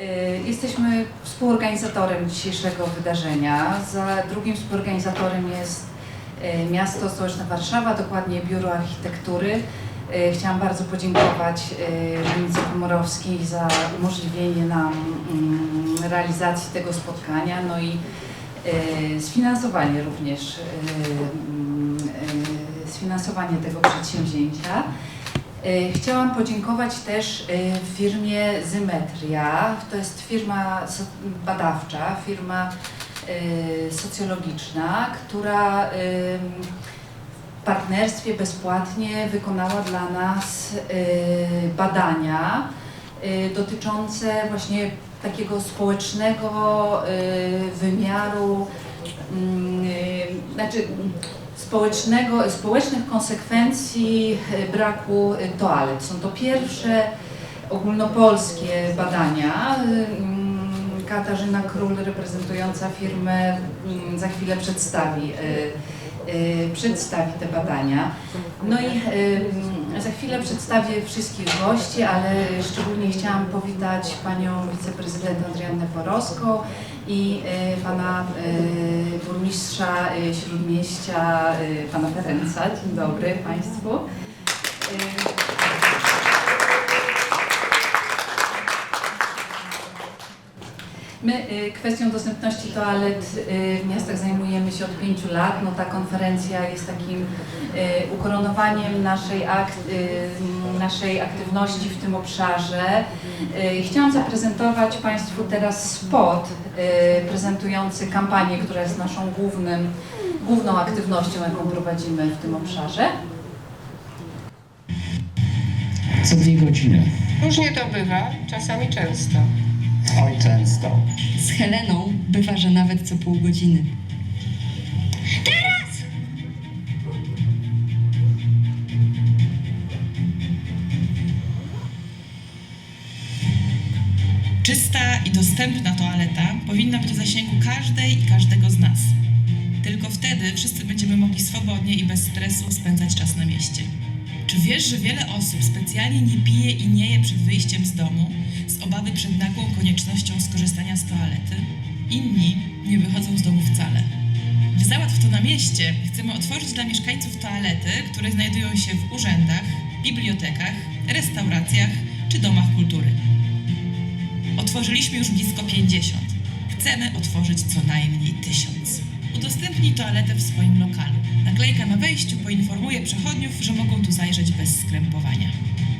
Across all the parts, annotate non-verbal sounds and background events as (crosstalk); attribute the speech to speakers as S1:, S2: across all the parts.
S1: Y, Jesteśmy współorganizatorem dzisiejszego wydarzenia. Za drugim współorganizatorem jest y, Miasto Stołeczne Warszawa, dokładnie Biuro Architektury. Y, Chciałam bardzo podziękować y, Klinice Komorowskiej za umożliwienie nam mm, realizacji tego spotkania, no i sfinansowanie również, mm, sfinansowanie tego przedsięwzięcia. Y, Chciałam podziękować też y, firmie Zymetria. To jest firma badawcza, firma y, socjologiczna, która w partnerstwie bezpłatnie wykonała dla nas badania dotyczące właśnie takiego społecznego wymiaru, mm, znaczy społecznego, społecznych konsekwencji y, braku y, toalet. Są to pierwsze ogólnopolskie badania. Y, mm, Katarzyna Król, reprezentująca firmę, mm, za chwilę przedstawi, przedstawi te badania. No i y, za chwilę przedstawię wszystkich gości, ale szczególnie chciałam powitać panią wiceprezydent Adriannę Porowską i y, pana y, burmistrza y, Śródmieścia, pana Ferenca. Dzień dobry Państwu. My y, kwestią dostępności toalet y, w miastach zajmujemy się od pięciu lat. No, ta konferencja jest takim y, ukoronowaniem naszej, akt, y, naszej aktywności w tym obszarze. Chciałam zaprezentować Państwu teraz spot prezentujący kampanię, która jest naszą głównym, główną aktywnością, jaką prowadzimy w tym obszarze.
S2: Co dwie godziny.
S3: Różnie to bywa, czasami często.
S2: Oj, często.
S4: Z Heleną bywa, że nawet co pół godziny.
S5: Czysta i dostępna toaleta powinna być w zasięgu każdej i każdego z nas. Tylko wtedy wszyscy będziemy mogli swobodnie i bez stresu spędzać czas na mieście. Czy wiesz, że wiele osób specjalnie nie pije i nie je przed wyjściem z domu z obawy przed nagłą koniecznością skorzystania z toalety? Inni nie wychodzą z domu wcale. W Załatw to na mieście chcemy otworzyć dla mieszkańców toalety, które znajdują się w urzędach, bibliotekach, restauracjach czy domach kultury. Otworzyliśmy już blisko 50. Chcemy otworzyć co najmniej 1000. Udostępnij toaletę w swoim lokalu. Naklejka na wejściu poinformuje przechodniów, że mogą tu zajrzeć bez skrępowania.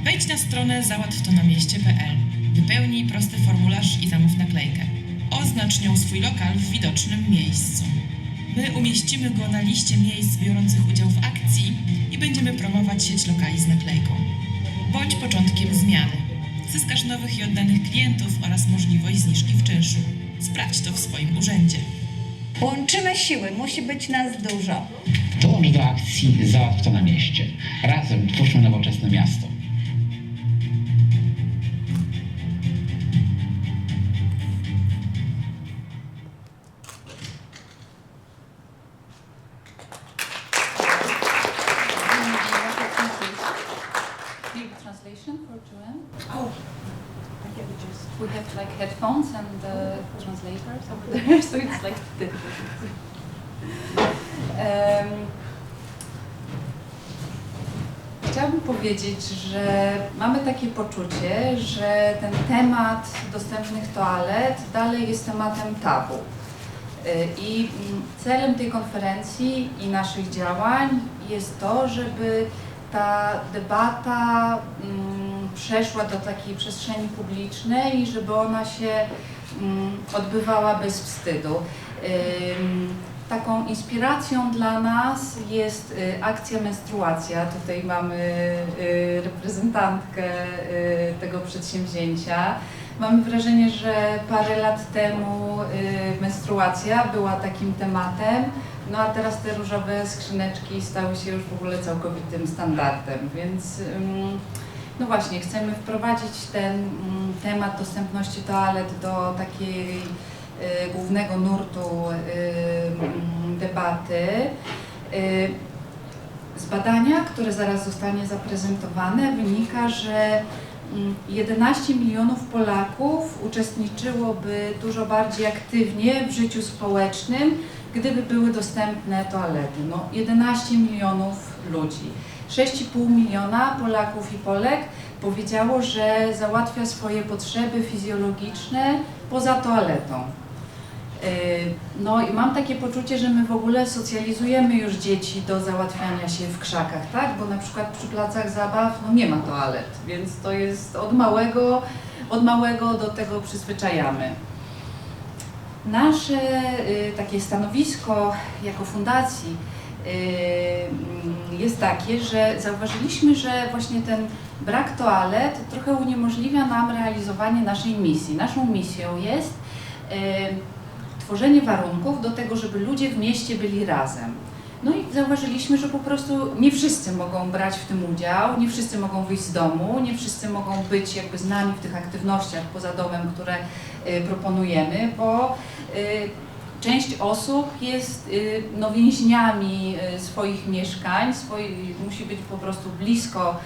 S5: Wejdź na stronę załatwtonamieście.pl. Wypełnij prosty formularz i zamów naklejkę. Oznacz nią swój lokal w widocznym miejscu. My umieścimy go na liście miejsc biorących udział w akcji i będziemy promować sieć lokali z naklejką. Bądź początkiem zmiany. Zyskasz nowych i oddanych klientów oraz możliwość zniżki w czynszu. Sprawdź to w swoim urzędzie.
S6: Łączymy siły, musi być nas dużo.
S2: Dołącz do akcji Załatw to na mieście. Razem twórzmy nowoczesne miasto.
S1: Chciałabym powiedzieć, że mamy takie poczucie, że ten temat dostępnych toalet dalej jest tematem tabu. Y, I celem tej konferencji i naszych działań jest to, żeby ta debata mm, przeszła do takiej przestrzeni publicznej i żeby ona się mm, odbywała bez wstydu. Taką inspiracją dla nas jest y, akcja Menstruacja. Tutaj mamy y, reprezentantkę y, tego przedsięwzięcia. Mamy wrażenie, że parę lat temu menstruacja była takim tematem, no a teraz te różowe skrzyneczki stały się już w ogóle całkowitym standardem, więc no właśnie, chcemy wprowadzić ten mm, temat dostępności toalet do takiej głównego nurtu y, mm, debaty. Y, Z badania, które zaraz zostanie zaprezentowane, wynika, że mm, 11 milionów Polaków uczestniczyłoby dużo bardziej aktywnie w życiu społecznym, gdyby były dostępne toalety. No, 11 milionów ludzi. 6,5 miliona Polaków i Polek powiedziało, że załatwia swoje potrzeby fizjologiczne poza toaletą. Yy, No i mam takie poczucie, że my w ogóle socjalizujemy już dzieci do załatwiania się w krzakach, tak? Bo na przykład przy placach zabaw no nie ma toalet, więc to jest od małego, od małego do tego przyzwyczajamy. Nasze y, takie stanowisko jako fundacji y, jest takie, że zauważyliśmy, że właśnie ten brak toalet trochę uniemożliwia nam realizowanie naszej misji. Naszą misją jest tworzenie warunków do tego, żeby ludzie w mieście byli razem. No i zauważyliśmy, że po prostu nie wszyscy mogą brać w tym udział, nie wszyscy mogą wyjść z domu, nie wszyscy mogą być jakby z nami w tych aktywnościach poza domem, które y, proponujemy, bo y, część osób jest y, no, więźniami swoich mieszkań, swoi, musi być po prostu blisko,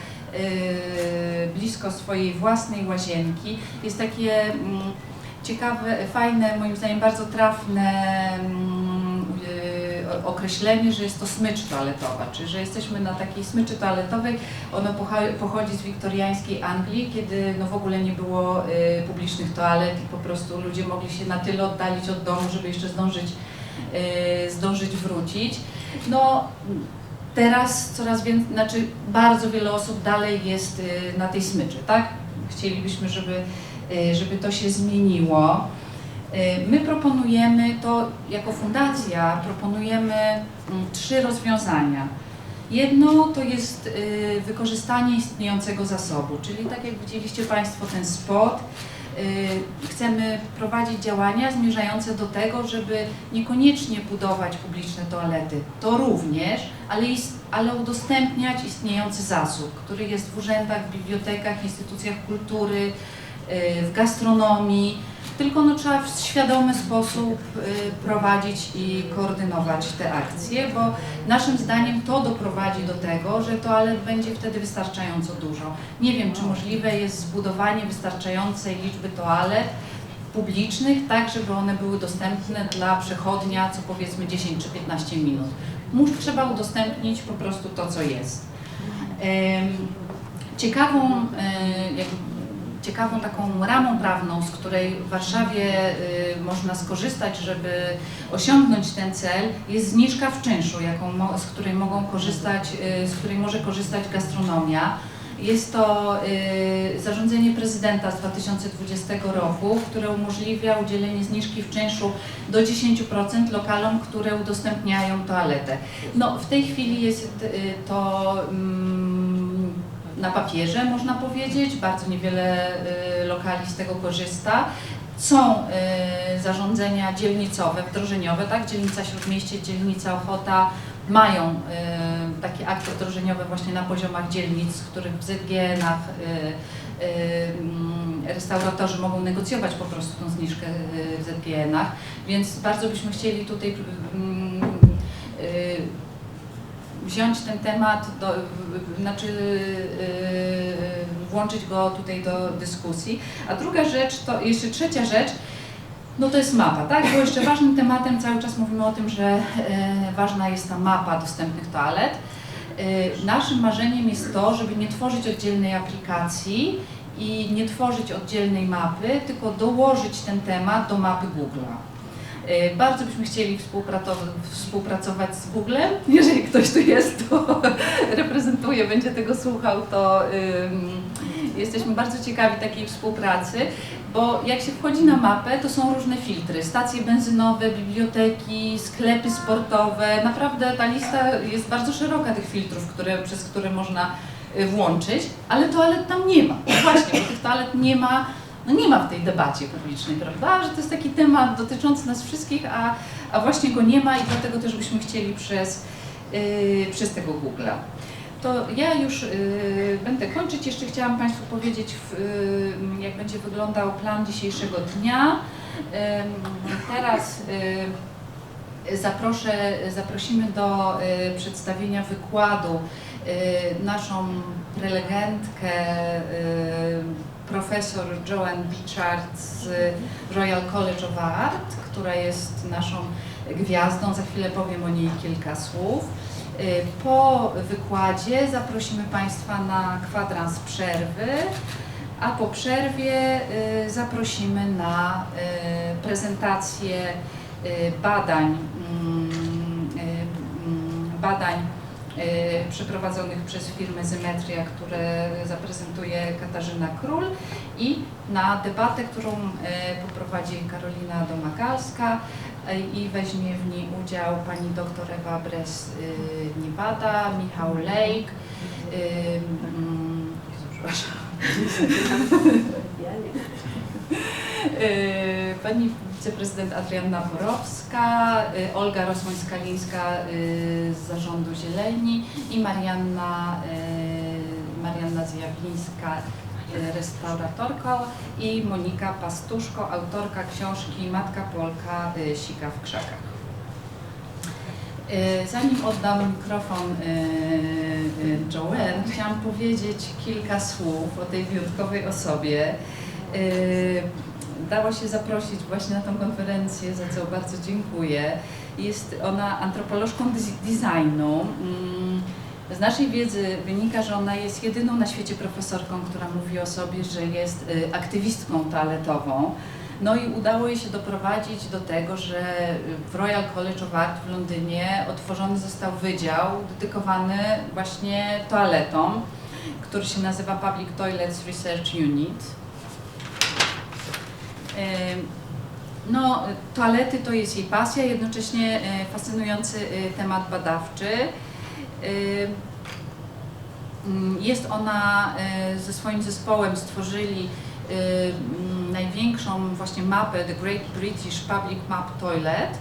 S1: blisko swojej własnej łazienki. Jest takie mm, ciekawe, fajne, moim zdaniem bardzo trafne mm, y, określenie, że jest to smycz toaletowa, czyli że jesteśmy na takiej smyczy toaletowej. Ono pochodzi z wiktoriańskiej Anglii, kiedy no w ogóle nie było y, publicznych toalet i po prostu ludzie mogli się na tyle oddalić od domu, żeby jeszcze zdążyć, y, zdążyć wrócić. No, teraz coraz więcej, znaczy bardzo wiele osób dalej jest na tej smyczy, tak? Chcielibyśmy, żeby, żeby to się zmieniło. Y, My proponujemy to jako fundacja, proponujemy mm, trzy rozwiązania. Jedno to jest y, wykorzystanie istniejącego zasobu, czyli tak jak widzieliście Państwo ten spot, y, chcemy prowadzić działania zmierzające do tego, żeby niekoniecznie budować publiczne toalety, to również, ale, ist, ale udostępniać istniejący zasób, który jest w urzędach, w bibliotekach, instytucjach kultury, y, w gastronomii, tylko no, trzeba w świadomy sposób y, prowadzić i koordynować te akcje, bo naszym zdaniem to doprowadzi do tego, że toalet będzie wtedy wystarczająco dużo. Nie wiem, czy możliwe jest zbudowanie wystarczającej liczby toalet publicznych, tak żeby one były dostępne dla przechodnia co powiedzmy 10 czy 15 minut. Mus, trzeba udostępnić po prostu to, co jest. Ciekawą, e, jakby ciekawą taką ramą prawną, z której w Warszawie y, można skorzystać, żeby osiągnąć ten cel, jest zniżka w czynszu, jaką, z której mogą korzystać, y, z której może korzystać gastronomia. Jest to y, zarządzenie prezydenta z 2020 roku, które umożliwia udzielenie zniżki w czynszu do 10% lokalom, które udostępniają toaletę. No, w tej chwili jest to mm, na papierze, można powiedzieć. Bardzo niewiele y, lokali z tego korzysta. Są y, zarządzenia dzielnicowe, wdrożeniowe, tak? Dzielnica Śródmieście, dzielnica Ochota mają y, takie akty wdrożeniowe właśnie na poziomach dzielnic, w których w ZGN-ach mm, restauratorzy mogą negocjować po prostu tą zniżkę w ZGN-ach, więc bardzo byśmy chcieli tutaj mm, wziąć ten temat, do, znaczy yy, włączyć go tutaj do dyskusji. A druga rzecz, to jeszcze trzecia rzecz, no to jest mapa, tak? Bo jeszcze ważnym tematem, cały czas mówimy o tym, że e, ważna jest ta mapa dostępnych toalet. E, naszym marzeniem jest to, żeby nie tworzyć oddzielnej aplikacji i nie tworzyć oddzielnej mapy, tylko dołożyć ten temat do mapy Google'a. E, Bardzo byśmy chcieli współpracować, z Googlem. Jeżeli ktoś tu jest, to (laughs) reprezentuje, będzie tego słuchał, to jesteśmy bardzo ciekawi takiej współpracy, bo jak się wchodzi na mapę, to są różne filtry, stacje benzynowe, biblioteki, sklepy sportowe. Naprawdę ta lista jest bardzo szeroka tych filtrów, które, przez które można y, włączyć, ale toalet tam nie ma. Właśnie, bo tych toalet nie ma no nie ma w tej debacie publicznej, prawda? Że to jest taki temat dotyczący nas wszystkich, a, a właśnie go nie ma i dlatego też byśmy chcieli przez, yy, przez tego Google'a. To ja już yy, będę kończyć. Jeszcze chciałam Państwu powiedzieć, w, yy, jak będzie wyglądał plan dzisiejszego dnia. Teraz yy, zaproszę, zaprosimy do y, przedstawienia wykładu y, naszą prelegentkę, y, profesor Joanne Bichard z Royal College of Art, która jest naszą gwiazdą. Za chwilę powiem o niej kilka słów. Y, Po wykładzie zaprosimy Państwa na kwadrans przerwy, a po przerwie y, zaprosimy na y, prezentację badań, mm, mm, badań przeprowadzonych przez firmę Symetria, które zaprezentuje Katarzyna Król i na debatę, którą y, poprowadzi Karolina Domagalska y, i weźmie w niej udział pani doktor Ewa Bres-Niewada, Michał Lejk, y, mm, przepraszam. Y, Pani wiceprezydent Adrianna Borowska, y, Olga Rosłoń-Skalińska y, z Zarządu Zieleni i Marianna, Marianna Zjawińska, restauratorką i Monika Pastuszko, autorka książki Matka Polka Sika w krzakach. Zanim oddam mikrofon Joanne, chciałam powiedzieć kilka słów o tej wyjątkowej osobie. Dało się zaprosić właśnie na tą konferencję, za co bardzo dziękuję. Jest ona antropolożką designu. Mm, Z naszej wiedzy wynika, że ona jest jedyną na świecie profesorką, która mówi o sobie, że jest y, aktywistką toaletową. No i udało jej się doprowadzić do tego, że w Royal College of Art w Londynie otworzony został wydział dedykowany właśnie toaletom, który się nazywa Public Toilets Research Unit. No, toalety to jest jej pasja, jednocześnie e, fascynujący e, temat badawczy. Mm, Jest ona e, ze swoim zespołem stworzyli mm, największą właśnie mapę The Great British Public Map Toilet.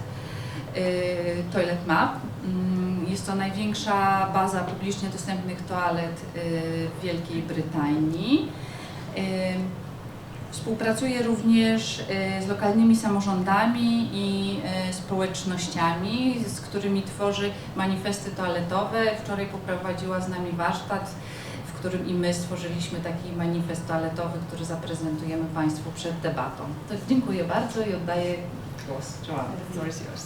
S1: Toilet Map. Mm, Jest to największa baza publicznie dostępnych toalet w Wielkiej Brytanii. Współpracuje również e, z lokalnymi samorządami i e, społecznościami, z którymi tworzy manifesty toaletowe. Wczoraj poprowadziła z nami warsztat, w którym i my stworzyliśmy taki manifest toaletowy, który zaprezentujemy Państwu przed debatą. To dziękuję bardzo i oddaję głos. Joanna, the floor is yours.